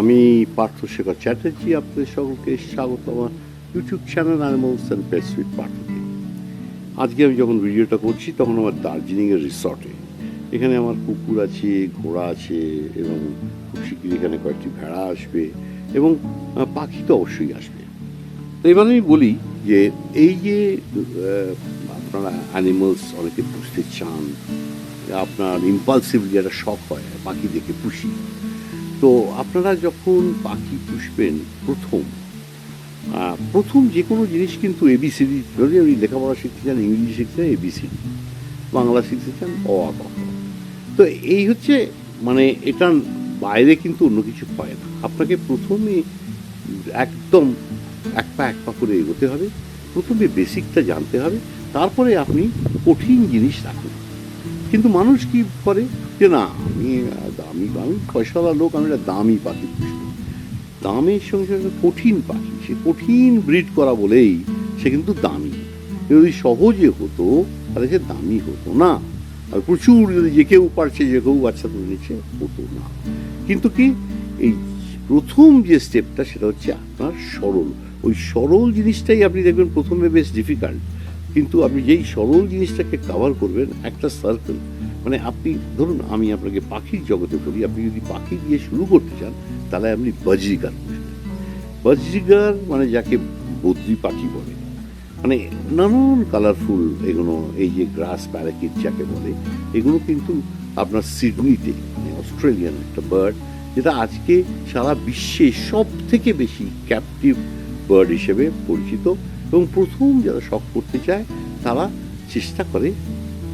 আমি পার্থ শেখর চ্যাটার্জি, আপনাদের সকলকে স্বাগত আমার YouTube channel animals and pets with পার্থকে আজকে আমি যখন ভিডিওটা করছি, তখন আমার দার্জিলিংয়ের রিসর্টে এখানে আমার কুকুর আছে, ঘোড়া আছে, এবং খুব শীঘ্রই এখানে কয়েকটি ভেড়া আসবে, এবং পাখি তো অবশ্যই আসবে। তো এবার আমি বলি যে, এই যে আপনারা অ্যানিমালস অনেকে পুষতে চান, আপনার ইম্পালসিভলি একটা শখ হয়, পাখি দেখে পুষি তো আপনারা যখন পাখি পুষবেন প্রথম প্রথম যে কোনো জিনিস কিন্তু এবিসিডি যদি আপনি লেখাপড়া শিখতে চান, ইংরেজি শিখতে চান এবিসিডি বাংলা শিখতে চান, অ। তো এই হচ্ছে মানে এটা বাইরে কিন্তু অন্য কিছু হয় না আপনাকে প্রথমে একদম এক পা এক পা করে এগোতে হবে, প্রথমে বেসিকটা জানতে হবে, তারপরে আপনি কঠিন জিনিস রাখুন কিন্তু মানুষ কি করে? যে না, আমি, দামি আমি পয়সাওয়ালা লোক, আমি একটা দামি পাখি পুষবো দামের সঙ্গে সঙ্গে কঠিন পাখি, সে কঠিন ব্রিড করা বলেই সে কিন্তু দামি। যদি সহজে হতো, তাহলে সে দামি হতো না। আর প্রচুর যদি যে কেউ পারছে, যে কেউ বাচ্চা তুলে নিচ্ছে, হতো না। কিন্তু কি, এই প্রথম যে স্টেপটা সেটা হচ্ছে আপনার সরল। ওই সরল জিনিসটাই আপনি দেখবেন প্রথমে বেশ ডিফিকাল্ট কিন্তু আপনি যেই সরল জিনিসটাকে কভার করবেন, একটা সার্কেল মানে আপনি, ধরুন আমি আপনাকে পাখির জগতে বলি, আপনি যদি পাখি দিয়ে শুরু করতে চান, তাহলে আপনি বজ্রিকার বজ্রিকার মানে যাকে বদ্রি পাখি বলে। মানে নানান কালারফুল এগুলো, এই যে গ্রাস প্যারাকিট যাকে বলে, এগুলো কিন্তু আপনার সিডনিতে মানে অস্ট্রেলিয়ান একটা বার্ড যেটা আজকে সারা বিশ্বে সব থেকে বেশি ক্যাপটিভ বার্ড হিসেবে পরিচিত। এবং প্রথম যারা শখ করতে চায়, তারা চেষ্টা করে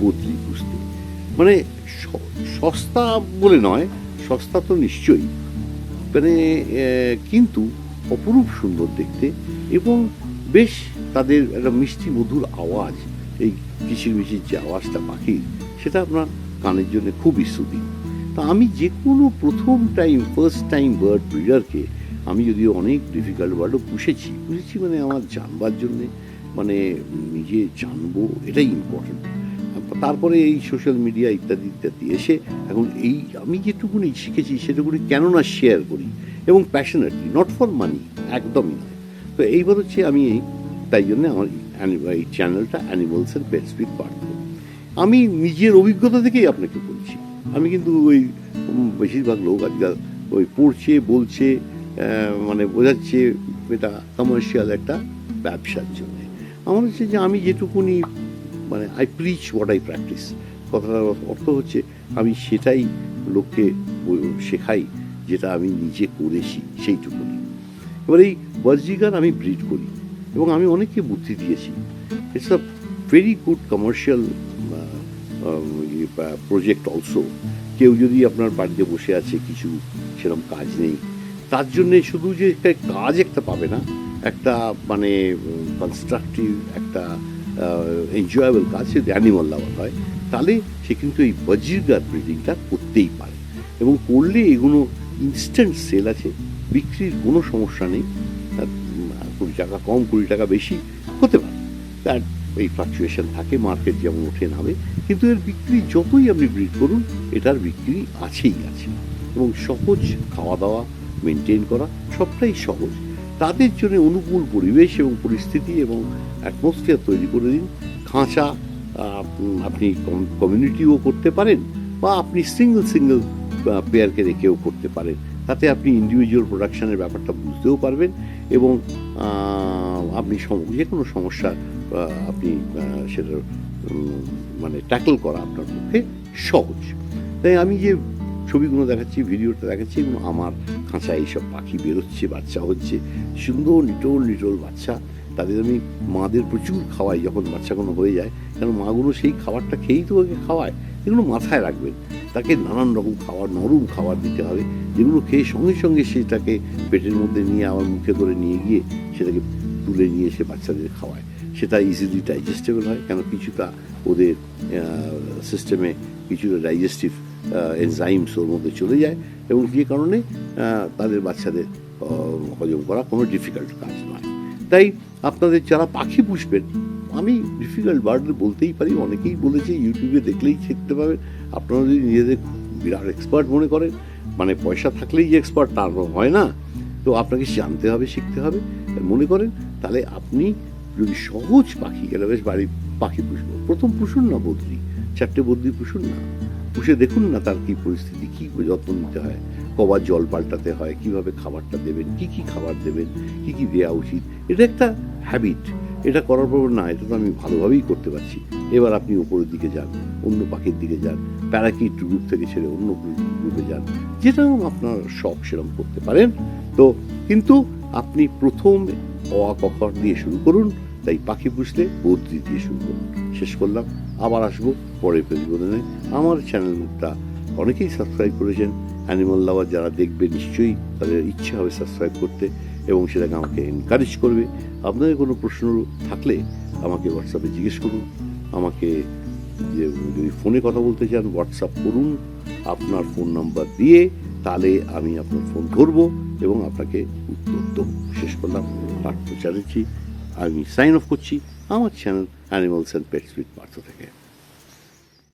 বদলি বুঝতে। মানে সস্তা বলে নয়, সস্তা তো নিশ্চয়ই। মানে কিন্তু অপরূপ সুন্দর দেখতে এবং বেশ তাদের একটা মিষ্টি মধুর আওয়াজ, এই কিচির মিচির যে আওয়াজটা পাখির, সেটা আপনার কানের জন্য খুবই সুদিন তা আমি যে কোনো প্রথম টাইম ফার্স্ট টাইম বার্ড ব্রিডারকে আমি যদিও অনেক ডিফিকাল্ট ওয়ার্ডও পুষেছি পুষেছি মানে আমার জানবার জন্যে মানে নিজে জানব এটাই ইম্পর্টেন্ট তারপরে এই সোশ্যাল মিডিয়া ইত্যাদি ইত্যাদি এসে এখন এই আমি যেটুকুনি শিখেছি সেটুকুনি কেন না শেয়ার করি এবং প্যাশনেটলি নট ফর মানি একদমই নয়। তো এইবার হচ্ছে আমি এই, তাই জন্য আমার এই- চ্যানেলটা অ্যানিমালসের পেটস উইথ পার্থ আমি নিজের অভিজ্ঞতা থেকেই আপনাকে বলছি। আমি কিন্তু ওই বেশিরভাগ লোক আজকাল ওই পড়ছে, বলছে মানে বোঝাচ্ছে এটা কমার্শিয়াল একটা ব্যবসার জন্য। আমার হচ্ছে যে আমি যেটুকুনি মানে I preach what I practise কথাটার অর্থ হচ্ছে আমি সেটাই লোককে শেখাই যেটা আমি নিজে করেছি সেইটুকুনি। এবার এই বজ্রিগার আমি ব্রিড করি এবং আমি অনেককে বুদ্ধি দিয়েছি। It's a very good commercial project also কেউ যদি আপনার বাড়িতে বসে আছে, কিছু সেরকম কাজ নেই তার জন্যে শুধু যে একটা কাজ একটা পাবে না, একটা মানে কনস্ট্রাকটিভ একটা এনজয়েবল কাজ যদি অ্যানিমাল লাভার হয়, তাহলে সে কিন্তু এই বজ্রিগার ব্রিডিংটা করতেই পারে। এবং করলে এগুলো ইনস্ট্যান্ট সেল আছে, বিক্রির কোনো সমস্যা নেই। কুড়ি টাকা কম, কুড়ি টাকা বেশি হতে পারে। তার এই ফ্লাকচুয়েশন থাকে মার্কেট যেমন ওঠে নামে, কিন্তু এর বিক্রি যতই আপনি ব্রিড করুন, এটার বিক্রি আছেই আছে। এবং সহজ খাওয়া দাওয়া মেনটেন করা সবটাই সহজ। তাদের জন্য অনুকূল পরিবেশ এবং পরিস্থিতি এবং অ্যাটমসফিয়ার তৈরি করে দিন। খাঁচা আপনি কমিউনিটিও করতে পারেন বা আপনি সিঙ্গেল সিঙ্গেল পেয়ারকে রেখেও করতে পারেন। তাতে আপনি ইন্ডিভিজুয়াল প্রোডাকশানের ব্যাপারটা বুঝতেও পারবেন এবং আপনি যে কোনো সমস্যা আপনি আহ, সেটা মানে ট্যাকল করা আপনার পক্ষে সহজ। তাই আমি যে ছবিগুলো দেখাচ্ছি ভিডিওটা দেখাচ্ছি এগুলো আমার খাঁচা এইসব পাখি বেরোচ্ছে, বাচ্চা হচ্ছে। সুন্দর, নিটোল নিটোল বাচ্চা। তাদের আমি মাদের প্রচুর খাওয়াই যখন বাচ্চাগুলো হয়ে যায়। কারণ মাগুলো সেই খাবারটা খেয়েই তো ওকে খাওয়ায়। এগুলো মাথায় রাখবেন। তাকে নানান রকম খাবার, নরম খাবার দিতে হবে। যেগুলো খেয়ে সঙ্গে সঙ্গে সেটাকে পেটের মধ্যে নিয়ে আবার মুখে করে নিয়ে গিয়ে সেটাকে তুলে নিয়ে এসে বাচ্চাদের খাওয়ায়। সেটা ইজিলি ডাইজেস্টেবল হয়। কেন? কিছুটা ওদের সিস্টেমে কিছুটা ডাইজেস্টিভ এনজাইমস ওর মধ্যে চলে যায় এবং যে কারণে তাদের বাচ্চাদের হজম করা কোনো ডিফিকাল্ট কাজ নয়। তাই আপনাদের যারা পাখি পুষবেন, আমি ডিফিকাল্ট বার্ড বলতেই পারি, অনেকেই বলেছে ইউটিউবে দেখলেই শিখতে পাবেন আপনারা যদি নিজেদের বিরাট এক্সপার্ট মনে করেন মানে পয়সা থাকলেই যে এক্সপার্ট তার হয় না। তো আপনাকে জানতে হবে, শিখতে হবে। মনে করেন, তাহলে আপনি যদি সহজ পাখি গেলে বেশ বাড়ির পাখি পুষবেন প্রথম পুষুন না বদলি চারটে বদ্রি পুষুন না? পুষে দেখুন না তার কি পরিস্থিতি, কি যত্ন নিতে হয়, কবার জল পাল্টাতে হয়, কীভাবে খাবারটা দেবেন, কি কি খাবার দেবেন, কি কি দেওয়া উচিত। এটা একটা হ্যাবিট এটা করার পর না, এটা তো আমি ভালোভাবেই করতে পারছি। এবার আপনি উপরের দিকে যান, অন্য পাখির দিকে যান প্যারাকিট গ্রুপ থেকে ছেড়ে অন্য গ্রুপে যান, যেটা আপনার শখ সেরকম করতে পারেন। তো কিন্তু আপনি প্রথম অ কখর দিয়ে শুরু করুন, তাই পাখি পুষলে বদ্রি দিয়ে শুরু করুন। শেষ করলাম। আবার আসব, পরের প্রতিবেদনে। আমার চ্যানেলটা অনেকেই সাবস্ক্রাইব করেছেন। অ্যানিমাল লাভার যারা দেখবে নিশ্চয়ই তাদের ইচ্ছে হবে সাবস্ক্রাইব করতে এবং সেটাকে আমাকে এনকারেজ করবে। আপনাদের কোনো প্রশ্ন থাকলে আমাকে হোয়াটসঅ্যাপে জিজ্ঞেস করুন। আমাকে যে যদি ফোনে কথা বলতে চান হোয়াটসঅ্যাপ করুন। আপনার ফোন নাম্বার দিয়ে তাহলে আমি আপনার ফোন ধরবো এবং আপনাকে উত্তর দেবো। শেষ করলাম। পার্থ চ্যাটার্জি আমি সাইন অফ করছি। আমার channel animals and pets with Partha থেকে